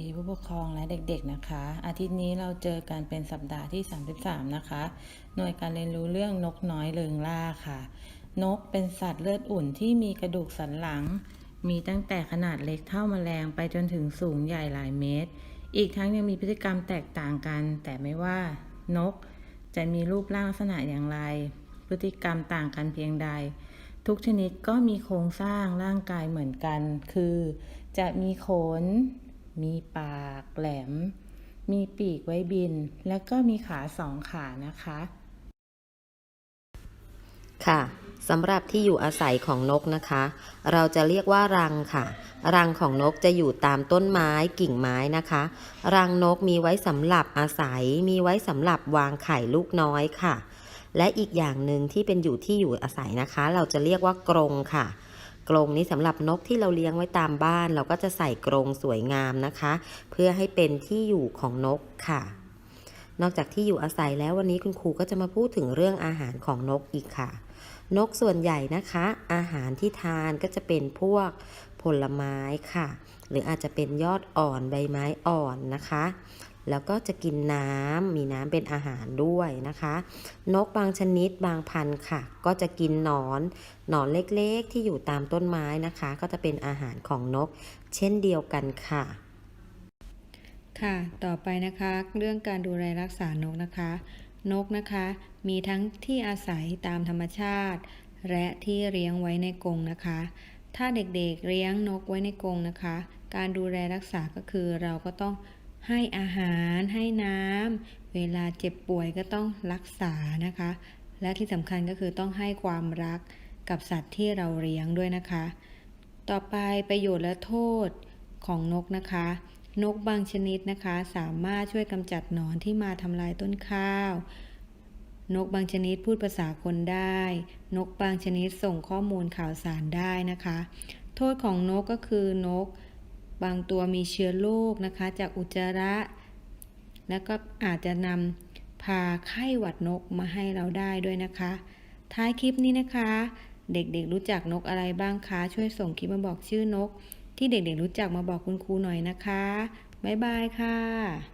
ดีผู้ปกครองและเด็กๆนะคะ อาทิตย์นี้เราเจอกันเป็นสัปดาห์ที่ 33 นะคะ หน่วยการเรียนรู้เรื่องนกน้อยเริงล่าค่ะ นกเป็นสัตว์เลือดอุ่นที่มีกระดูกสันหลัง มีตั้งแต่ขนาดเล็กเท่าแมลงไปจนถึงสูงใหญ่หลายเมตร อีกทั้งยังมีพฤติกรรมแตกต่างกัน แต่ไม่ว่านกจะมีรูปร่างลักษณะอย่างไร พฤติกรรมต่างกันเพียงใด ทุกชนิดก็มีโครงสร้างร่างกายเหมือนกัน คือ จะมีขน มีปากแหลม มีปีกไว้บิน แล้วก็มีขาสองขานะคะ ค่ะสำหรับที่อยู่อาศัยของนกนะคะ เราจะเรียกว่ารังค่ะ รังของนกจะอยู่ตามต้นไม้กิ่งไม้นะคะ รังนกมีไว้สำหรับอาศัย มีไว้สำหรับวางไข่ลูกน้อยค่ะ และอีกอย่างหนึ่งที่เป็นอยู่ที่อยู่อาศัยนะคะ เราจะเรียกว่ากรงค่ะ กรงนี้สำหรับนกที่เราเลี้ยงไว้ตามบ้าน เราก็จะใส่กรงสวยงามนะคะ เพื่อให้เป็นที่อยู่ของนกค่ะ นอกจากที่อยู่อาศัยแล้ววันนี้คุณครูก็จะมาพูดถึงเรื่องอาหารของนกอีกค่ะ นกส่วนใหญ่นะคะ อาหารที่ทานก็จะเป็นพวกผลไม้ค่ะ หรืออาจจะเป็นยอดอ่อนใบไม้อ่อนนะคะ แล้วก็จะกินน้ำมีน้ำเป็นอาหารด้วยนะคะ นกบางชนิดบางพันธุ์ค่ะ ก็จะกินหนอนหนอนเล็กๆ ที่อยู่ตามต้นไม้นะคะ ก็จะเป็นอาหารของนก เช่นเดียวกันค่ะ ค่ะ ต่อไปนะคะ เรื่องการดูแลรักษานกนะคะ นกนะคะ มีทั้งที่อาศัยตามธรรมชาติ และที่เลี้ยงไว้ในกรงนะคะ ถ้าเด็กๆเลี้ยงนกไว้ในกรงนะคะ การดูแลรักษาก็คือเราก็ต้อง ให้อาหารให้น้ำเวลาเจ็บป่วยก็ต้องรักษานะคะ และที่สำคัญก็คือต้องให้ความรักกับสัตว์ที่เราเลี้ยงด้วยนะคะ ต่อไปประโยชน์และโทษของนกนะคะ นกบางชนิดนะคะ สามารถช่วยกำจัดหนอนที่มาทำลายต้นข้าว นกบางชนิดพูดภาษาคนได้ นกบางชนิดส่งข้อมูลข่าวสารได้นะคะ โทษของนกก็คือนก บางตัวมีเชื้อโรคนะคะ จากอุจจาระ แล้วก็อาจจะนำพาไข้หวัดนกมาให้เราได้ด้วยนะคะ ท้ายคลิปนี้นะคะ เด็กๆรู้จักนกอะไรบ้างคะ ช่วยส่งคลิปมาบอกชื่อนก ที่เด็กๆรู้จักมาบอกคุณครูหน่อยนะคะ บ๊ายบายค่ะ